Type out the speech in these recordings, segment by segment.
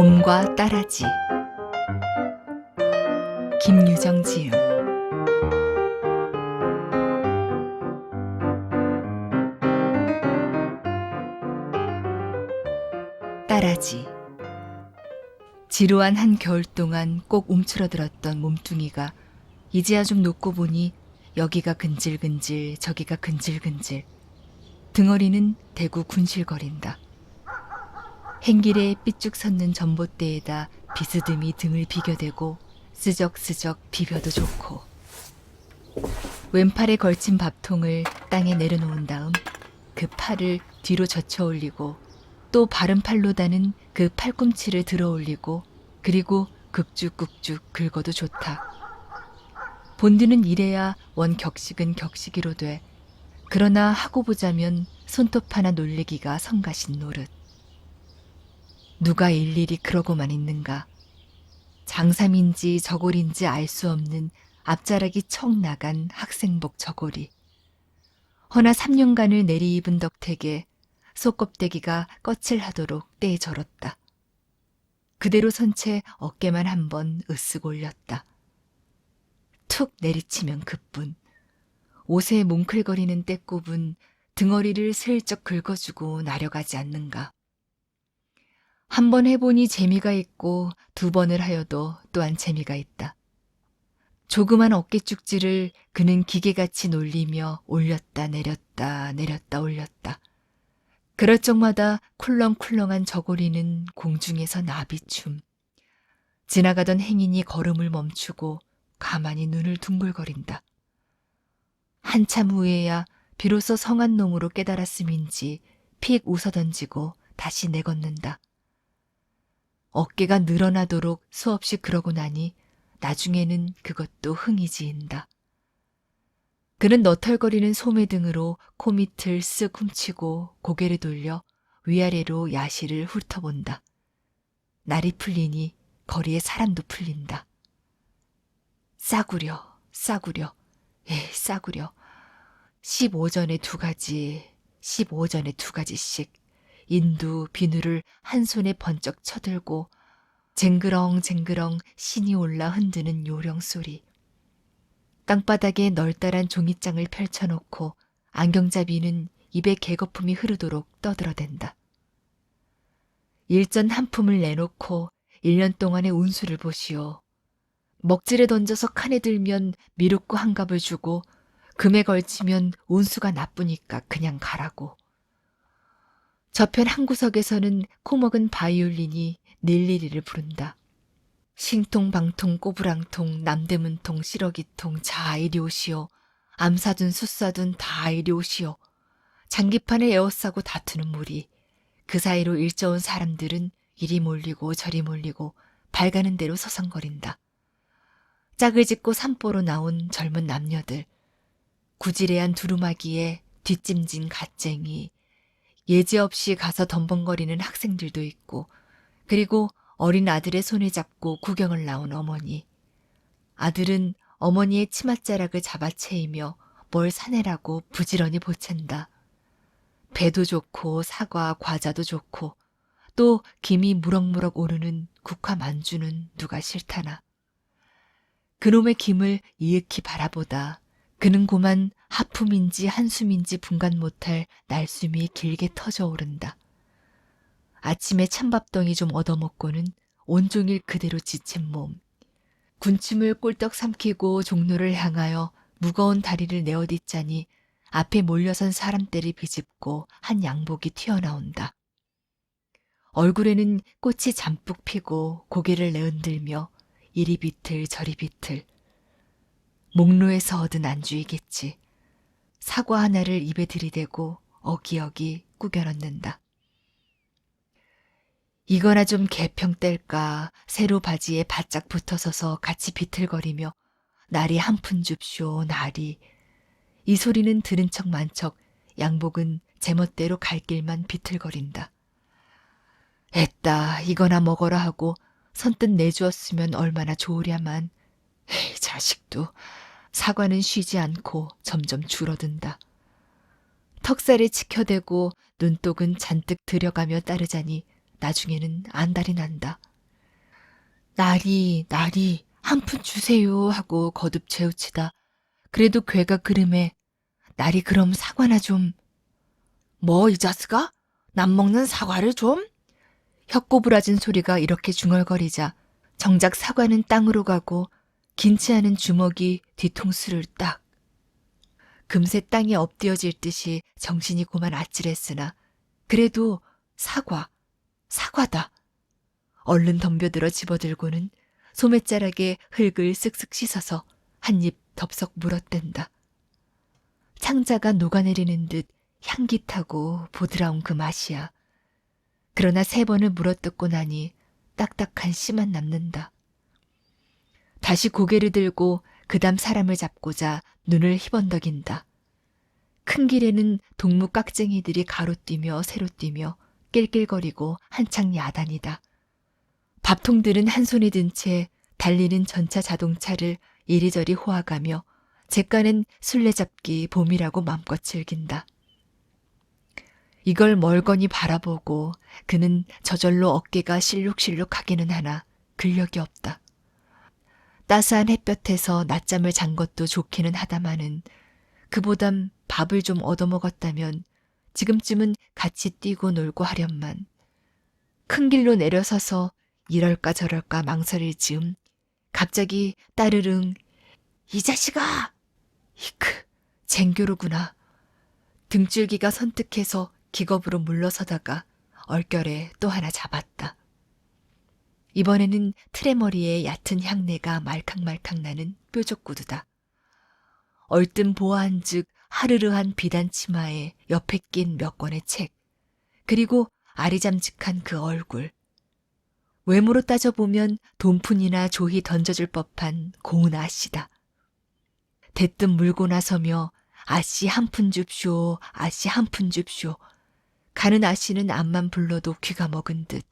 봄과 따라지. 김유정 지음. 따라지. 지루한 한 겨울 동안 꼭 움츠러들었던 몸뚱이가 이제야 좀 녹고 보니 여기가 근질근질 저기가 근질근질. 등어리는 대구 군실거린다. 행길에 삐쭉 섰는 전봇대에다 비스듬히 등을 비겨대고 쓰적쓰적 비벼도 좋고 왼팔에 걸친 밥통을 땅에 내려놓은 다음 그 팔을 뒤로 젖혀 올리고 또 바른 팔로 다는 그 팔꿈치를 들어 올리고 그리고 극죽극죽 긁어도 좋다. 본드는 이래야 원 격식은 격식이로 돼. 그러나 하고 보자면 손톱 하나 놀리기가 성가신 노릇. 누가 일일이 그러고만 있는가. 장삼인지 저골인지 알 수 없는 앞자락이 척 나간 학생복 저고리. 허나 3년간을 내리입은 덕택에 속껍데기가 거칠하도록 떼 절었다. 그대로 선 채 어깨만 한 번 으쓱 올렸다. 툭 내리치면 그뿐. 옷에 뭉클거리는 때꼽은 등어리를 슬쩍 긁어주고 나려가지 않는가. 한 번 해보니 재미가 있고 두 번을 하여도 또한 재미가 있다. 조그만 어깨죽지를 그는 기계같이 놀리며 올렸다 내렸다 내렸다 올렸다. 그럴 적마다 쿨렁쿨렁한 저고리는 공중에서 나비춤. 지나가던 행인이 걸음을 멈추고 가만히 눈을 둥글거린다. 한참 후에야 비로소 성한 놈으로 깨달았음인지 픽 웃어던지고 다시 내걷는다. 어깨가 늘어나도록 수없이 그러고 나니 나중에는 그것도 흥이 지인다. 그는 너털거리는 소매 등으로 코 밑을 쓱 훔치고 고개를 돌려 위아래로 야시를 훑어본다. 날이 풀리니 거리에 사람도 풀린다. 싸구려, 싸구려, 에 싸구려. 15전에 두 가지, 15전에 두 가지씩 인두, 비누를 한 손에 번쩍 쳐들고 쟁그렁쟁그렁 신이 올라 흔드는 요령 소리. 땅바닥에 널따란 종이장을 펼쳐놓고 안경잡이는 입에 개거품이 흐르도록 떠들어댄다. 일전 한 품을 내놓고 1년 동안의 운수를 보시오. 먹질에 던져서 칸에 들면 미륵구 한 갑을 주고 금에 걸치면 운수가 나쁘니까 그냥 가라고. 저편 한 구석에서는 코먹은 바이올린이 닐리리를 부른다. 싱통방통 꼬부랑통 남대문통 시러기통 자 이리 오시오. 암사둔 숫사둔 다 이리 오시오. 장기판에 에어싸고 다투는 무리. 그 사이로 일저온 사람들은 이리 몰리고 저리 몰리고 발가는 대로 서성거린다. 짝을 짓고 산보로 나온 젊은 남녀들. 구지레한 두루마기에 뒷짐진 갓쟁이. 예지 없이 가서 덤벙거리는 학생들도 있고, 그리고 어린 아들의 손을 잡고 구경을 나온 어머니. 아들은 어머니의 치맛자락을 잡아채이며 뭘 사내라고 부지런히 보챈다. 배도 좋고 사과, 과자도 좋고 또 김이 무럭무럭 오르는 국화 만주는 누가 싫다나. 그놈의 김을 이윽히 바라보다 그는 고만 하품인지 한숨인지 분간 못할 날숨이 길게 터져 오른다. 아침에 찬밥덩이 좀 얻어먹고는 온종일 그대로 지친 몸. 군침을 꼴떡 삼키고 종로를 향하여 무거운 다리를 내어딛자니 앞에 몰려선 사람떼를 비집고 한 양복이 튀어나온다. 얼굴에는 꽃이 잠뿍 피고 고개를 내흔들며 이리 비틀 저리 비틀. 목로에서 얻은 안주이겠지. 사과 하나를 입에 들이대고 어기어기 꾸겨 넣는다. 이거나 좀 개평 뗄까 새로 바지에 바짝 붙어서서 같이 비틀거리며 날이 한 푼 줍쇼 날이 이 소리는 들은 척 만척 양복은 제멋대로 갈 길만 비틀거린다. 애따 이거나 먹어라 하고 선뜻 내주었으면 얼마나 좋으랴만 에이 자식도 사과는 쉬지 않고 점점 줄어든다. 턱살에 치켜대고 눈독은 잔뜩 들여가며 따르자니 나중에는 안달이 난다. 나리, 나리, 한 푼 주세요 하고 거듭 재우치다. 그래도 괴가 그름에 나리 그럼 사과나 좀. 뭐 이 자스가? 남 먹는 사과를 좀? 혀꼬부라진 소리가 이렇게 중얼거리자 정작 사과는 땅으로 가고 긴치 않은 주먹이 뒤통수를 딱. 금세 땅에 엎드려질 듯이 정신이 고만 아찔했으나 그래도 사과, 사과다. 얼른 덤벼들어 집어들고는 소매자락에 흙을 쓱쓱 씻어서 한 입 덥석 물어댄다. 창자가 녹아내리는 듯 향깃하고 보드라운 그 맛이야. 그러나 세 번을 물어뜯고 나니 딱딱한 씨만 남는다. 다시 고개를 들고 그담 사람을 잡고자 눈을 희번덕인다. 큰 길에는 동무 깍쟁이들이 가로뛰며 세로뛰며 낄낄거리고 한창 야단이다. 밥통들은 한 손에 든 채 달리는 전차 자동차를 이리저리 호화가며 잿가는 술래잡기 봄이라고 맘껏 즐긴다. 이걸 멀거니 바라보고 그는 저절로 어깨가 실룩실룩하기는 하나 근력이 없다. 따스한 햇볕에서 낮잠을 잔 것도 좋기는 하다마는 그보담 밥을 좀 얻어먹었다면 지금쯤은 같이 뛰고 놀고 하련만 큰 길로 내려서서 이럴까 저럴까 망설일 즈음 갑자기 따르릉 이 자식아 히크 쟁교로구나 등줄기가 선뜩해서 기겁으로 물러서다가 얼결에 또 하나 잡았다. 이번에는 트레머리에 얕은 향내가 말캉말캉 나는 뾰족구두다. 얼뜬 보아한즉 하르르한 비단 치마에 옆에 낀 몇 권의 책, 그리고 아리잠직한 그 얼굴. 외모로 따져보면 돈푼이나 조히 던져줄 법한 고운 아씨다. 대뜸 물고 나서며 아씨 한 푼 줍쇼, 아씨 한 푼 줍쇼. 가는 아씨는 앞만 불러도 귀가 먹은 듯.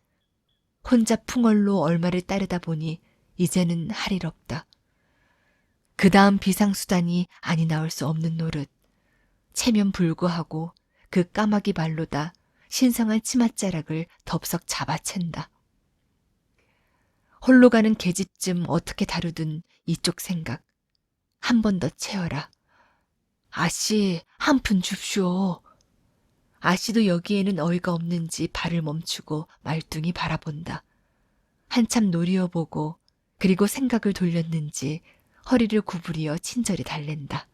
혼자 풍얼로 얼마를 따르다 보니 이제는 할 일 없다. 그 다음 비상수단이 아니 나올 수 없는 노릇. 체면 불구하고 그 까마귀 발로다 신성한 치맛자락을 덥석 잡아챈다. 홀로 가는 계집쯤 어떻게 다루든 이쪽 생각. 한 번 더 채워라. 아씨, 한 푼 줍쇼. 아씨도 여기에는 어이가 없는지 발을 멈추고 말뚱히 바라본다. 한참 노리어보고 그리고 생각을 돌렸는지 허리를 구부리어 친절히 달랜다.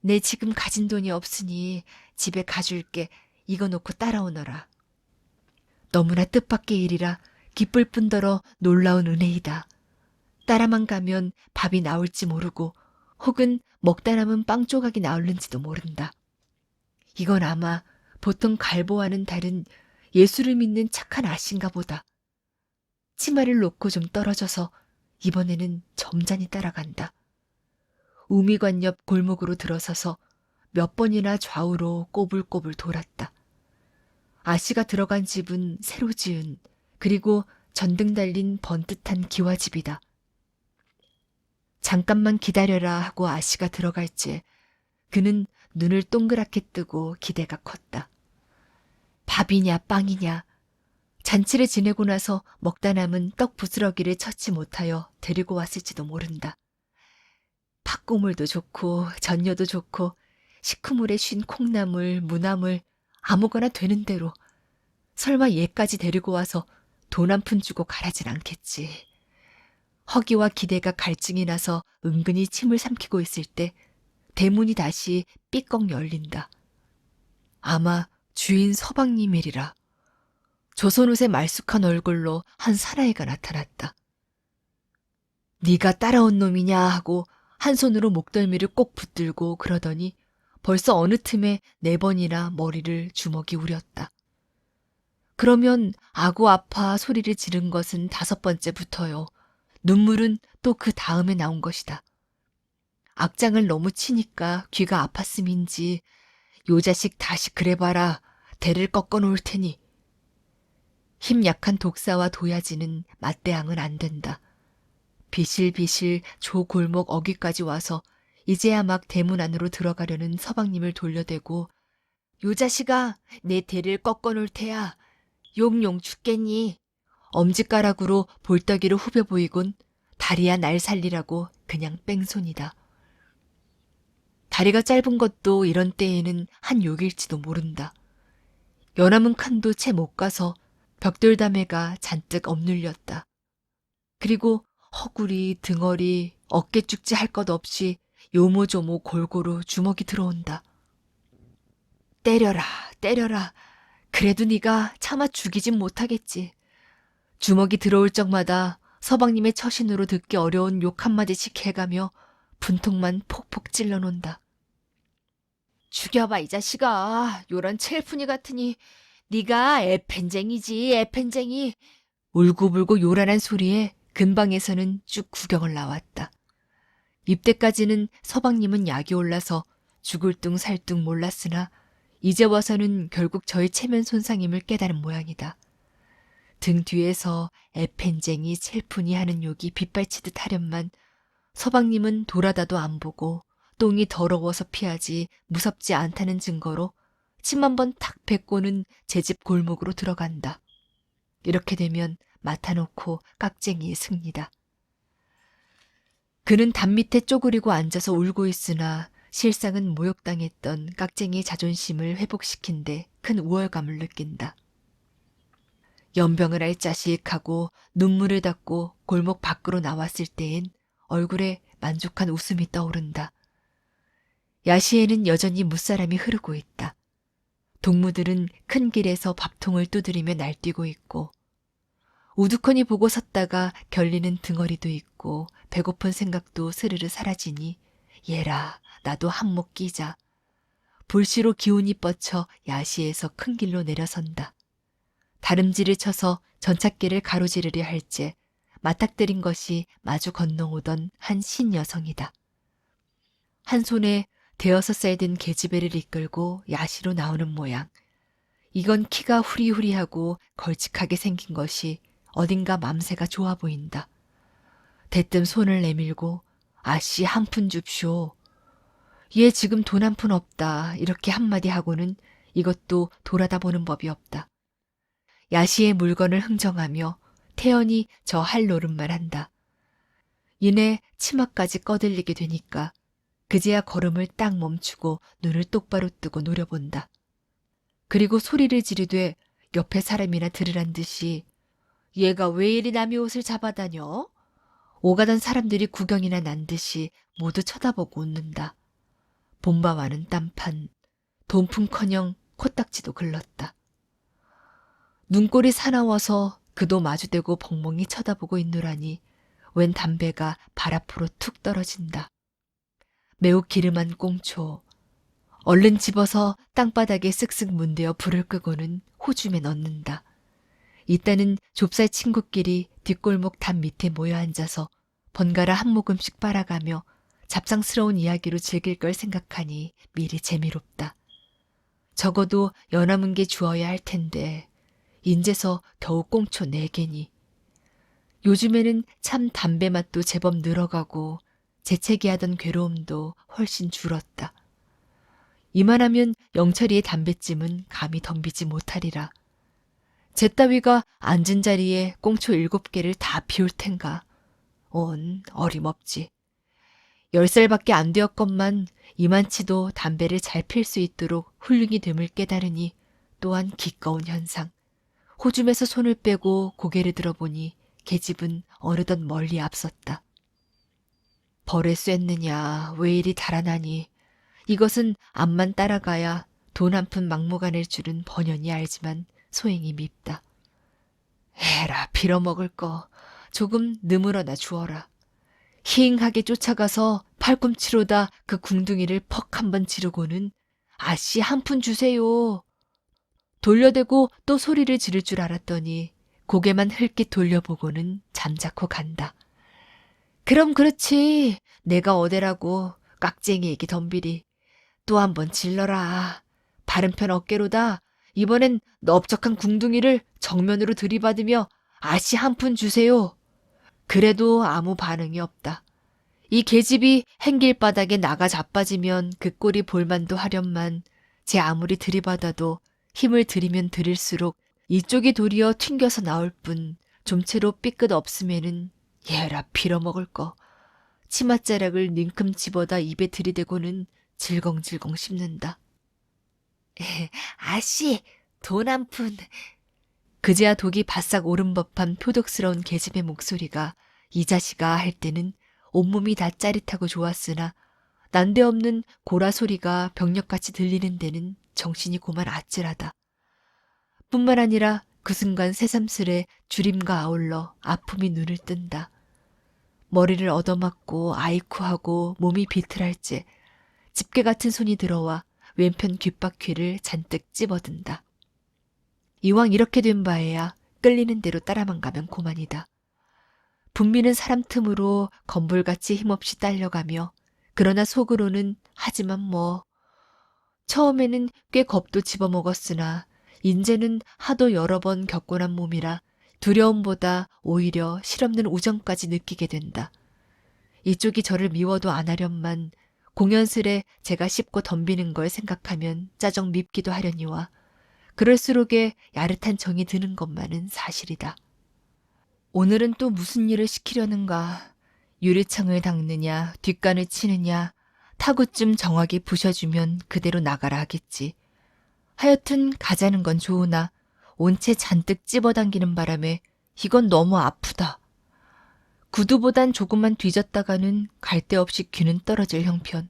내 지금 가진 돈이 없으니 집에 가줄게 이거 놓고 따라오너라. 너무나 뜻밖의 일이라 기쁠 뿐더러 놀라운 은혜이다. 따라만 가면 밥이 나올지 모르고 혹은 먹다 남은 빵 조각이 나올는지도 모른다. 이건 아마 보통 갈보와는 다른 예수를 믿는 착한 아씨인가 보다. 치마를 놓고 좀 떨어져서 이번에는 점잖이 따라간다. 우미관 옆 골목으로 들어서서 몇 번이나 좌우로 꼬불꼬불 돌았다. 아씨가 들어간 집은 새로 지은 그리고 전등 달린 번듯한 기와집이다. 잠깐만 기다려라 하고 아씨가 들어갈지 그는 눈을 동그랗게 뜨고 기대가 컸다. 밥이냐 빵이냐 잔치를 지내고 나서 먹다 남은 떡 부스러기를 처치 못하여 데리고 왔을지도 모른다. 팥고물도 좋고 전녀도 좋고 식후물에 쉰 콩나물, 무나물 아무거나 되는 대로 설마 얘까지 데리고 와서 돈 한 푼 주고 가라진 않겠지. 허기와 기대가 갈증이 나서 은근히 침을 삼키고 있을 때 대문이 다시 삐꺽 열린다. 아마 주인 서방님이리라. 조선옷의 말쑥한 얼굴로 한 사나이가 나타났다. 네가 따라온 놈이냐 하고 한 손으로 목덜미를 꼭 붙들고 그러더니 벌써 어느 틈에 네 번이나 머리를 주먹이 우렸다. 그러면 아구 아파 소리를 지른 것은 다섯 번째부터요. 눈물은 또 그 다음에 나온 것이다. 악장을 너무 치니까 귀가 아팠음인지 요 자식 다시 그래봐라 대를 꺾어 놓을 테니 힘 약한 독사와 도야지는 맞대항은 안 된다. 비실비실 조 골목 어귀까지 와서 이제야 막 대문 안으로 들어가려는 서방님을 돌려대고 요 자식아 내 대를 꺾어 놓을 테야 용용 죽겠니 엄지가락으로 볼떡이로 후벼 보이곤 다리야 날 살리라고 그냥 뺑손이다. 다리가 짧은 것도 이런 때에는 한 욕일지도 모른다. 연암은 칸도 채 못 가서 벽돌담회가 잔뜩 억눌렸다. 그리고 허구리, 등허리, 어깨 쭉지 할 것 없이 요모조모 골고루 주먹이 들어온다. 때려라, 때려라. 그래도 네가 차마 죽이진 못하겠지. 주먹이 들어올 적마다 서방님의 처신으로 듣기 어려운 욕 한마디씩 해가며 분통만 폭폭 찔러놓는다. 죽여봐 이 자식아. 요런 첼푼이 같으니 네가 애팬쟁이지 애팬쟁이. 울고불고 요란한 소리에 근방에서는 쭉 구경을 나왔다. 입대까지는 서방님은 약이 올라서 죽을 둥 살 둥 몰랐으나 이제 와서는 결국 저의 체면 손상임을 깨달은 모양이다. 등 뒤에서 애팬쟁이 첼푼이 하는 욕이 빗발치듯 하련만 서방님은 돌아다도 안 보고 똥이 더러워서 피하지 무섭지 않다는 증거로 침 한 번 탁 뱉고는 제 집 골목으로 들어간다. 이렇게 되면 맡아놓고 깍쟁이의 승리다. 그는 담 밑에 쪼그리고 앉아서 울고 있으나 실상은 모욕당했던 깍쟁이의 자존심을 회복시킨 데 큰 우월감을 느낀다. 연병을 할 자식하고 눈물을 닦고 골목 밖으로 나왔을 때엔 얼굴에 만족한 웃음이 떠오른다. 야시에는 여전히 무사람이 흐르고 있다. 동무들은 큰 길에서 밥통을 두드리며 날뛰고 있고 우두커니 보고 섰다가 결리는 등어리도 있고 배고픈 생각도 스르르 사라지니 얘라 나도 한몫 끼자. 불시로 기운이 뻗쳐 야시에서 큰 길로 내려선다. 다름질을 쳐서 전찻길을 가로지르려 할제 맞닥뜨린 것이 마주 건너오던 한 신여성이다. 한 손에 대여섯 살 된 계집애를 이끌고 야시로 나오는 모양. 이건 키가 후리후리하고 걸칙하게 생긴 것이 어딘가 맘새가 좋아 보인다. 대뜸 손을 내밀고 아씨 한 푼 줍쇼. 얘 지금 돈 한 푼 없다. 이렇게 한마디 하고는 이것도 돌아다 보는 법이 없다. 야시의 물건을 흥정하며 태연이 저 할 노릇만 한다. 이내 치마까지 꺼들리게 되니까 그제야 걸음을 딱 멈추고 눈을 똑바로 뜨고 노려본다. 그리고 소리를 지르되 옆에 사람이나 들으란 듯이 얘가 왜 이리 남의 옷을 잡아다녀? 오가던 사람들이 구경이나 난 듯이 모두 쳐다보고 웃는다. 봄바와는 딴판, 돈풍커녕 코딱지도 글렀다. 눈꼴이 사나워서 그도 마주대고 벙벙이 쳐다보고 있노라니 웬 담배가 발 앞으로 툭 떨어진다. 매우 기름한 꽁초. 얼른 집어서 땅바닥에 쓱쓱 문대어 불을 끄고는 호줌에 넣는다. 이따는 좁쌀 친구끼리 뒷골목 담 밑에 모여 앉아서 번갈아 한 모금씩 빨아가며 잡상스러운 이야기로 즐길 걸 생각하니 미리 재미롭다. 적어도 연화문 게 주어야 할 텐데 인제서 겨우 꽁초 네 개니. 요즘에는 참 담배 맛도 제법 늘어가고 재채기 하던 괴로움도 훨씬 줄었다. 이만하면 영철이의 담뱃짐은 감히 덤비지 못하리라. 제 따위가 앉은 자리에 꽁초 일곱 개를 다 비울 텐가. 온 어림없지. 열 살밖에 안 되었건만 이만치도 담배를 잘 필 수 있도록 훌륭히 됨을 깨달으니 또한 기꺼운 현상. 호줌에서 손을 빼고 고개를 들어보니 계집은 어느덧 멀리 앞섰다. 벌에 쐈느냐, 왜 이리 달아나니. 이것은 앞만 따라가야 돈 한 푼 막무가낼 줄은 번연히 알지만 소행이 밉다. 에라, 빌어먹을 거. 조금 느물어나 주어라. 희잉하게 쫓아가서 팔꿈치로다 그 궁둥이를 퍽 한번 지르고는 아씨 한 푼 주세요. 돌려대고 또 소리를 지를 줄 알았더니 고개만 흘끗 돌려보고는 잠자코 간다. 그럼 그렇지. 내가 어대라고 깍쟁이에게 덤비리. 또 한 번 질러라. 바른편 어깨로다. 이번엔 넓적한 궁둥이를 정면으로 들이받으며 아씨 한 푼 주세요. 그래도 아무 반응이 없다. 이 계집이 행길 바닥에 나가 자빠지면 그 꼴이 볼만도 하련만 제 아무리 들이받아도 힘을 들이면 들일수록 이쪽이 도리어 튕겨서 나올 뿐 좀채로 삐끗 없음에는 얘라 빌어먹을 거. 치맛자락을 닝큼 집어다 입에 들이대고는 질겅질겅 씹는다. 아씨, 돈 한 푼. 그제야 독이 바싹 오른 법한 표독스러운 계집의 목소리가 이 자식아 할 때는 온몸이 다 짜릿하고 좋았으나 난데없는 고라 소리가 병력같이 들리는 데는 정신이 고만 아찔하다. 뿐만 아니라 그 순간 새삼스레 주림과 아울러 아픔이 눈을 뜬다. 머리를 얻어맞고 아이쿠하고 몸이 비틀할지 집게 같은 손이 들어와 왼편 귓바퀴를 잔뜩 찝어든다. 이왕 이렇게 된 바에야 끌리는 대로 따라만 가면 고만이다. 분미는 사람 틈으로 건불같이 힘없이 딸려가며 그러나 속으로는 하지만 뭐 처음에는 꽤 겁도 집어먹었으나 인제는 하도 여러 번 겪고 난 몸이라 두려움보다 오히려 실없는 우정까지 느끼게 된다. 이쪽이 저를 미워도 안 하련만 공연스레 제가 씹고 덤비는 걸 생각하면 짜정 밉기도 하려니와 그럴수록에 야릇한 정이 드는 것만은 사실이다. 오늘은 또 무슨 일을 시키려는가. 유리창을 닦느냐, 뒷간을 치느냐, 타구쯤 정확히 부셔주면 그대로 나가라 하겠지. 하여튼 가자는 건 좋으나 온채 잔뜩 찝어당기는 바람에 이건 너무 아프다. 구두보단 조금만 뒤졌다가는 갈 데 없이 귀는 떨어질 형편.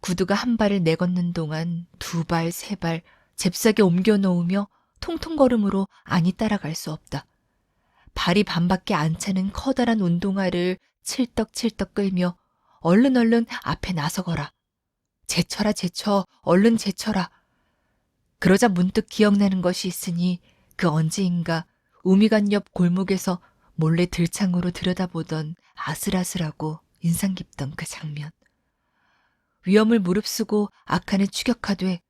구두가 한 발을 내걷는 동안 두 발, 세 발, 잽싸게 옮겨 놓으며 통통걸음으로 안이 따라갈 수 없다. 발이 반밖에 안 차는 커다란 운동화를 칠떡칠떡 끌며 얼른 얼른 앞에 나서거라. 제쳐라 제쳐, 얼른 제쳐라. 그러자 문득 기억나는 것이 있으니 그 언제인가 우미관 옆 골목에서 몰래 들창으로 들여다보던 아슬아슬하고 인상 깊던 그 장면. 위험을 무릅쓰고 악한을 추격하되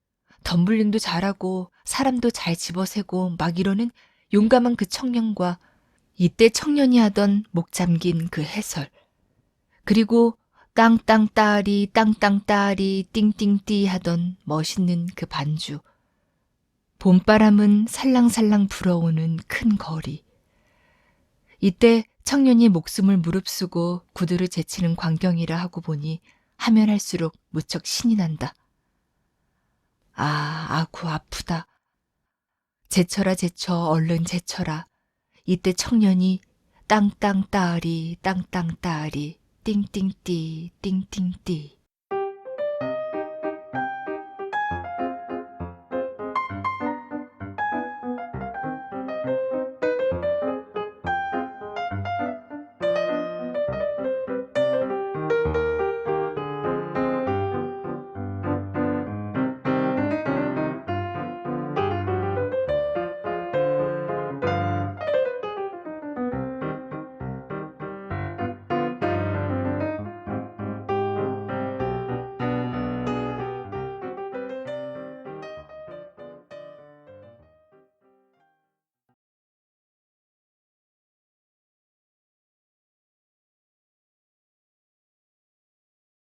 덤블링도 잘하고 사람도 잘 집어세고 막 이러는 용감한 그 청년과 이때 청년이 하던 목 잠긴 그 해설. 그리고 땅땅 따리 땅땅 따리 띵띵띠 하던 멋있는 그 반주. 봄바람은 살랑살랑 불어오는 큰 거리. 이때 청년이 목숨을 무릅쓰고 구두를 제치는 광경이라 하고 보니 하면 할수록 무척 신이 난다. 아, 아구 아프다. 제쳐라 제쳐 얼른 제쳐라. 이때 청년이 땅땅 따리 땅땅 따리 띵띵띠 띵띵띠